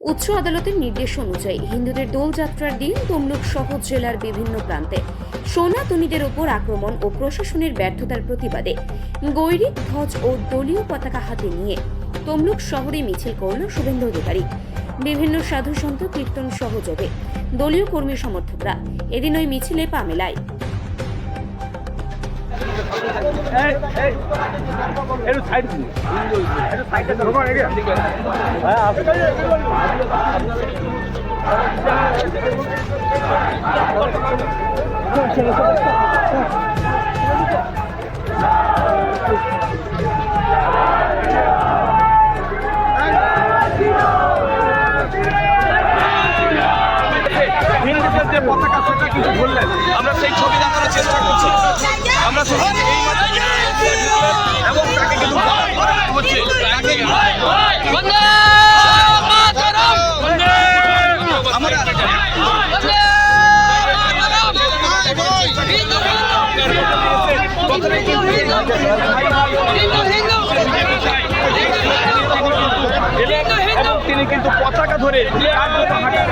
উচ্চ আদালতের নির্দেশ অনুযায়ী হিন্দুদের দোলযাত্রার দিন তমলুক সহ জেলার বিভিন্ন প্রান্তে সোনাতনীদের ওপর আক্রমণ ও প্রশাসনের ব্যর্থতার প্রতিবাদে গৈরিক ধ্বজ ও দলীয় পতাকা হাতে নিয়ে তমলুক শহরে মিছিল করল শুভেন্দু অধিকারী। বিভিন্ন সাধু সন্ত কীর্তন সহযোগে দলীয় কর্মী সমর্থকরা। এদিন ওই মিছিলে পা মেলায়। হিন্দুদের যে পতাকা সেটা কিছু বললেন আমরা সেই ছবি দেখানোর চেষ্টা করছি। আমরা ধরে কার্যত হাঁটা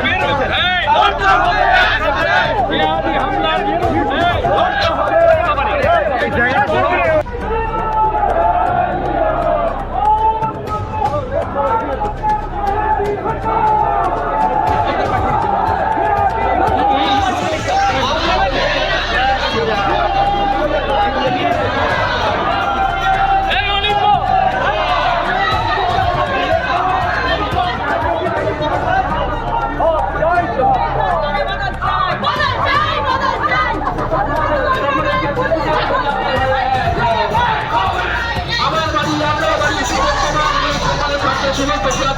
শুরু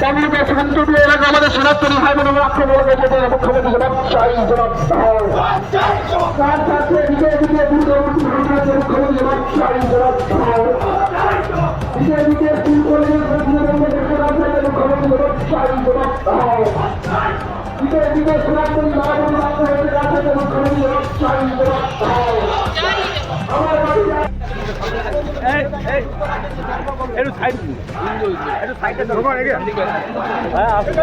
বলে তমলুকের শান্তিপ্রিয় এলাকা আমাদের সনাতনী ভাই বোনের আক্রমণ করেছে মুখ্যমন্ত্রী জবাব চাই জবাব তার সাথে ঘটনাতে মুখ্যমন্ত্রী জবাব চাই জবাব চাই জবাব আমার সাইড একটু সাইডে হ্যাঁ আসুন।